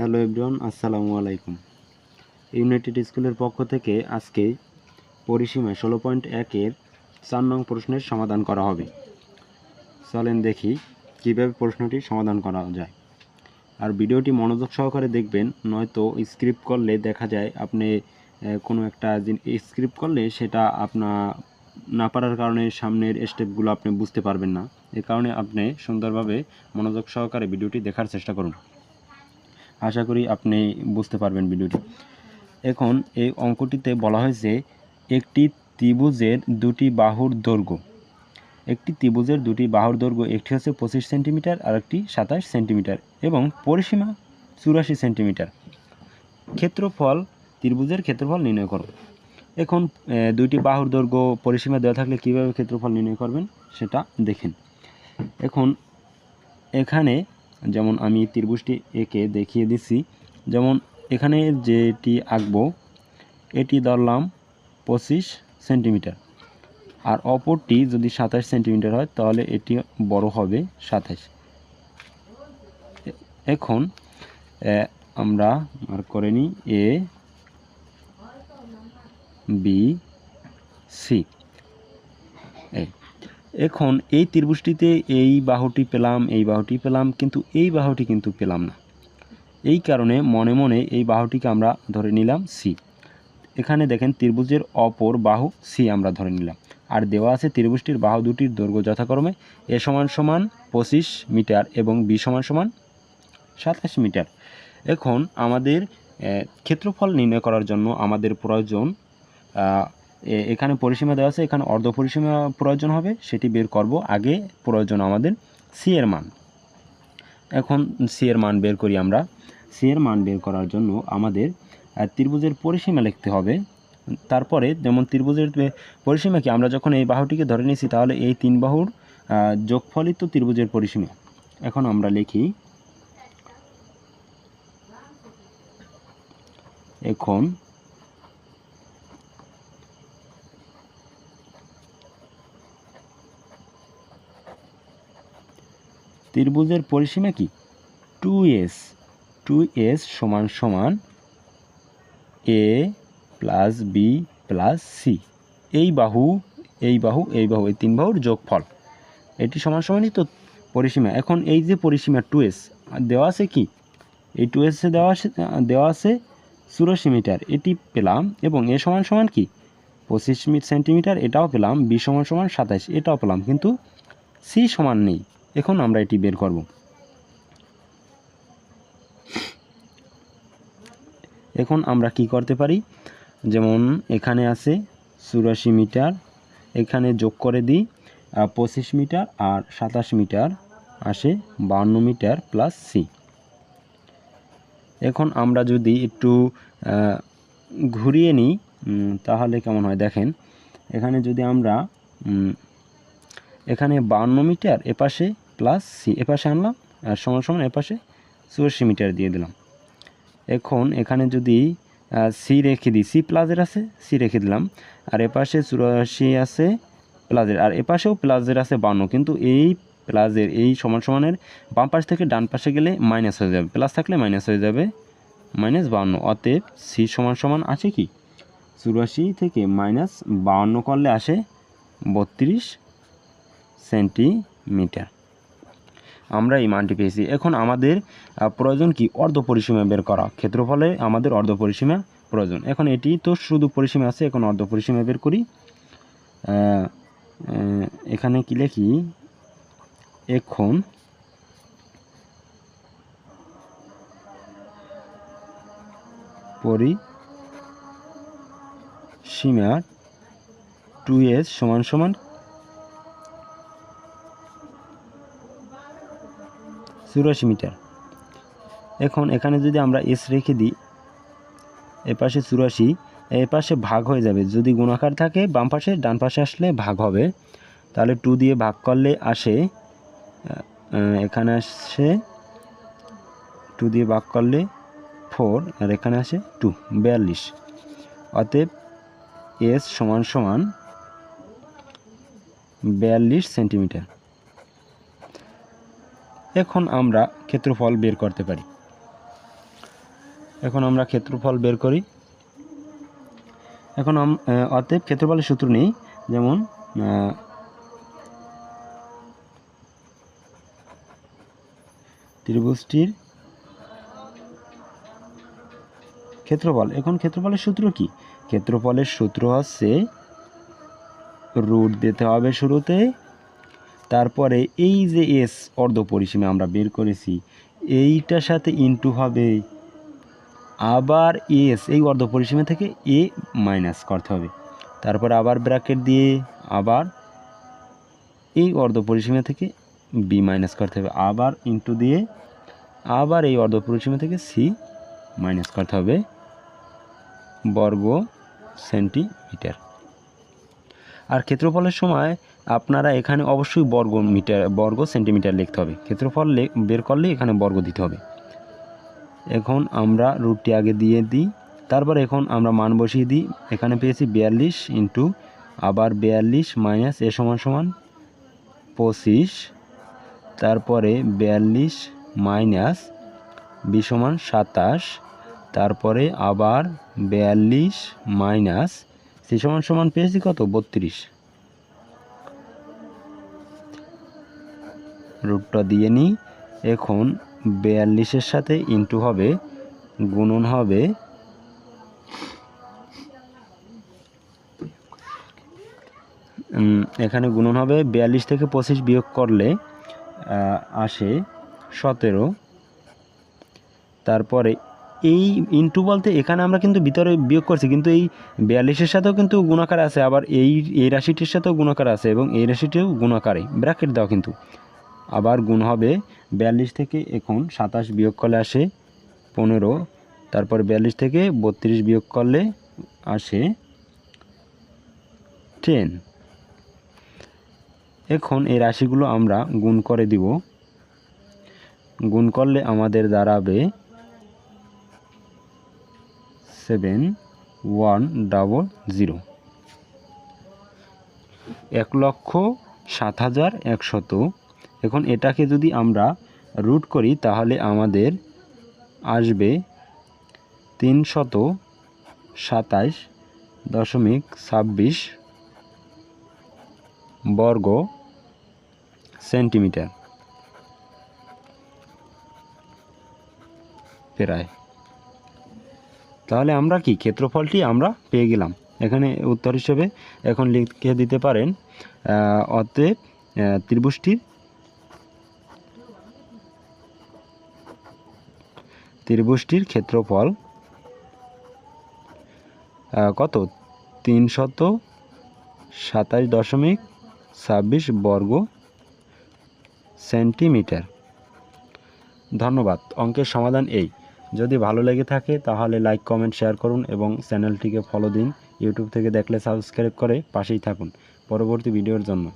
Hello everyone, আসসালামু আলাইকুম। United স্কুলের পক্ষ থেকে আজকে পরিসীমা ষোলো পয়েন্ট একের চার নং প্রশ্নের সমাধান করা হবে। চলেন দেখি কীভাবে প্রশ্নটি সমাধান করা যায়। আর ভিডিওটি মনোযোগ সহকারে দেখবেন, নয়তো স্ক্রিপ্ট করলে দেখা যায় আপনি কোনো একটা স্ক্রিপ্ট করলে সেটা আপনার না পারার কারণে সামনের স্টেপগুলো আপনি বুঝতে পারবেন না। এ কারণে আপনি সুন্দরভাবে মনোযোগ সহকারে ভিডিওটি দেখার চেষ্টা করুন। আশা করি আপনি বুঝতে পারবেন ভিডিওটি। এখন এই অঙ্কটিতে বলা হয়েছে, একটি ত্রিভুজের দুটি বাহুর দৈর্ঘ্য। একটি ত্রিভুজের দুটি বাহুর দৈর্ঘ্য, একটি হচ্ছে পঁচিশ সেন্টিমিটার আর একটি সাতাশ সেন্টিমিটার এবং পরিসীমা চুরাশি সেন্টিমিটার। ক্ষেত্রফল, ত্রিভুজের ক্ষেত্রফল নির্ণয় করো। এখন দুইটি বাহুর দৈর্ঘ্য, পরিসীমা দেওয়া থাকলে কীভাবে ক্ষেত্রফল নির্ণয় করবেন সেটা দেখেন। এখন, এখানে যেমন আমি ত্রিভুজটি এঁকে দেখিয়ে দিচ্ছি। যেমন এখানে যেটি আঁকবো, এটি ধরলাম পঁচিশ সেন্টিমিটার। আর অপরটি যদি সাতাশ সেন্টিমিটার হয়, তাহলে এটি বড় হবে সাতাশ। এখন আমরা মার্ক করে নিই এ বি সি এই এখন এই ত্রিভুজটিতে এই বাহুটি পেলাম, এই বাহুটি পেলাম, কিন্তু এই বাহুটি কিন্তু পেলাম না। এই কারণে মনে মনে এই বাহুটিকে আমরা ধরে নিলাম সি এখানে দেখেন ত্রিভুজের অপর বাহু সি আমরা ধরে নিলাম। আর দেওয়া আছে ত্রিভুজটির বাহু দুটির দৈর্ঘ্য যথাক্রমে এ সমান সমান পঁচিশ মিটার এবং বি সমান সমান সাতাশ মিটার। এখন আমাদের ক্ষেত্রফল নির্ণয় করার জন্য আমাদের প্রয়োজন এখানে পরিসীমা দেওয়া আছে, এখানে অর্ধ পরিসীমা প্রয়োজন হবে, সেটি বের করব, আগে প্রয়োজন আমাদের সি এর মান। এখন সি এর মান বের করি আমরা। সি এর মান বের করার জন্য আমাদের ত্রিভুজের পরিসীমা লিখতে হবে। তারপরে যেমন ত্রিভুজের পরিসীমা কি, আমরা যখন এই বাহুটিকে ধরে নিয়েছি, তাহলে এই তিন বাহুর যোগফলই তো ত্রিভুজের পরিসীমা। এখন আমরা লিখি, এখন ত্রিভুজের পরিসীমা কি? টু এস টু এস সমান সমান A plus B plus C এই বাহু এই বাহু এই বাহু, এই তিন বাহুর যোগফল। এটি সমান সমানই তো পরিসীমা। এখন এই যে পরিসীমা টু এস দেওয়া আছে কি? এই টু এসে দেওয়া আছে দেওয়া আছে চুরাশি মিটার। এটি পেলাম এবং এ সমান সমান কি? পঁচিশ সেন্টিমিটার। এটাও পেলাম। বি সমান সমান সাতাশ এটাও পেলাম। কিন্তু সি সমান নেই। এখন আমরা এটি বের করব। এখন আমরা কি করতে পারি? যেমন এখানে আছে চুরাশি মিটার, এখানে যোগ করে দিই পঁচিশ মিটার আর সাতাশ মিটার আসে বান্ন মিটার প্লাস সি এখন আমরা যদি একটু ঘুরিয়ে নিই তাহলে কেমন হয় দেখেন, এখানে যদি আমরা এখানে বান্ন মিটার এপাশে প্লাস সি এপাশে আনলাম, আর সমান সমান এপাশে চুরাশি মিটার দিয়ে দিলাম। এখন এখানে যদি সি রেখে দিই সি প্লাজের আছে সি রেখে দিলাম, আর এপাশে চুরাশি আছে প্লাজের আর এপাশেও প্লাজের আছে বান্ন কিন্তু এই প্লাজের এই সমান সমানের বাম পাশ থেকে ডান পাশে গেলে মাইনাস হয়ে যাবে প্লাস থাকলে মাইনাস হয়ে যাবে মাইনাস বান্ন অতএব সি সমান সমান আছে কি? চুরাশি থেকে মাইনাস বাউন্ন করলে আসে বত্রিশ সেন্টিমিটার। আমরা এই মানটি পেয়েছি। এখন আমাদের প্রয়োজন কি? অর্ধ পরিসীমা বের করা। ক্ষেত্রফলে আমাদের অর্ধ পরিসীমা প্রয়োজন। এখন এটি তো শুধু পরিসীমা আছে, এখন অর্ধ পরিসীমা বের করি। এখানে কি লিখি? এখন পরিসীমা টু এস সমান সমান চুরাশি মিটার। এখন এখানে যদি আমরা এস রেখে দিই এপাশে চুরাশি এপাশে ভাগ হয়ে যাবে। যদি গুণাকার থাকে, বাম পাশে, ডান পাশে আসলে ভাগ হবে। তাহলে টু দিয়ে ভাগ করলে আসে এখানে আসে টু দিয়ে ভাগ করলে ফোর আর এখানে আসে টু বিয়াল্লিশ। অতএব এস সমান সমান বিয়াল্লিশ সেন্টিমিটার। এখন আমরা ক্ষেত্রফল বের করতে পারি। এখন আমরা ক্ষেত্রফল বের করি। এখন অতএব ক্ষেত্রফলের সূত্র নেই, যেমন ত্রিভুজটির ক্ষেত্রফল। এখন ক্ষেত্রফলের সূত্র কি? ক্ষেত্রফলের সূত্র হচ্ছে, রুট দিতে হবে শুরুতে তারপরে এই যে এস অর্ধ পরিসীমা আমরা বের করেছি, এইটার সাথে ইনটু হবে আবার এস এই অর্ধ পরিসীমা থেকে এ মাইনাস করতে হবে। তারপর আবার ব্র্যাকেট দিয়ে আবার এই অর্ধ পরিসীমা থেকে বি মাইনাস করতে হবে। আবার ইনটু দিয়ে আবার এই অর্ধ পরিসীমা থেকে সি মাইনাস করতে হবে বর্গ সেন্টিমিটার আর ক্ষেত্রফলের সময় আপনারা এখানে অবশ্যই বর্গ মিটার, বর্গ সেন্টিমিটার লিখতে হবে। ক্ষেত্রফল বের করলে এখানে বর্গ দিতে হবে। এখন আমরা রুটটি আগে দিয়ে দিই। তারপর এখন আমরা মান বসিয়ে দিই। এখানে পেয়েছি বিয়াল্লিশ ইন্টু আবার বিয়াল্লিশ মাইনাস এ সমান সমান পঁচিশ। তারপরে বিয়াল্লিশ মাইনাস বি সমান সাতাশ। তারপরে আবার বিয়াল্লিশ মাইনাস সি সমান সমান পেয়েছি কত? বত্রিশ। রুটটা দিয়ে নিই। এখন বিয়াল্লিশের সাথে ইন্টু হবে, গুণন হবে এখানে গুণন হবে বিয়াল্লিশ থেকে পঁচিশ বিয়োগ করলে আসে সতেরো। তারপরে এই ইন্টু বলতে এখানে আমরা কিন্তু ভিতরে বিয়োগ করছি, কিন্তু এই বিয়াল্লিশের সাথেও কিন্তু গুণাকার আছে, আবার এই এই রাশিটির সাথেও গুণাকার আছে এবং এই রাশিটিও গুণাকারে ব্র্যাকেট দাও কিন্তু। আবার গুণ হবে বিয়াল্লিশ থেকে এখন সাতাশ বিয়োগ করলে আসে পনেরো, তারপর বিয়াল্লিশ থেকে বত্রিশ বিয়োগ করলে আসে টেন এখন এই রাশিগুলো আমরা গুণ করে দিব। গুণ করলে আমাদের দাঁড়াবে সেভেন ওয়ান ডাবল জিরো এক লক্ষ সাত হাজার একশত এখন এটাকে যদি আমরা রুট করি, তাহলে আমাদের আসবে তিনশত সাতাইশ দশমিক ছাব্বিশ বর্গ সেন্টিমিটার প্রায়। তাহলে আমরা কি, ক্ষেত্রফলটি আমরা পেয়ে গেলাম। এখানে উত্তর হিসেবে এখন লিখে দিতে পারেন অতএব ত্রিভুজটির ত্রিভুজটির ক্ষেত্রফল কত? তিনশত সাতাশ দশমিক ছাব্বিশ বর্গ সেন্টিমিটার। ধন্যবাদ। অঙ্কের সমাধান এই। যদি ভালো লেগে থাকে, তাহলে লাইক, কমেন্ট, শেয়ার করুন এবং চ্যানেলটিকে ফলো দিন। ইউটিউব থেকে দেখলে সাবস্ক্রাইব করে পাশেই থাকুন। পরবর্তী ভিডিওর জন্য।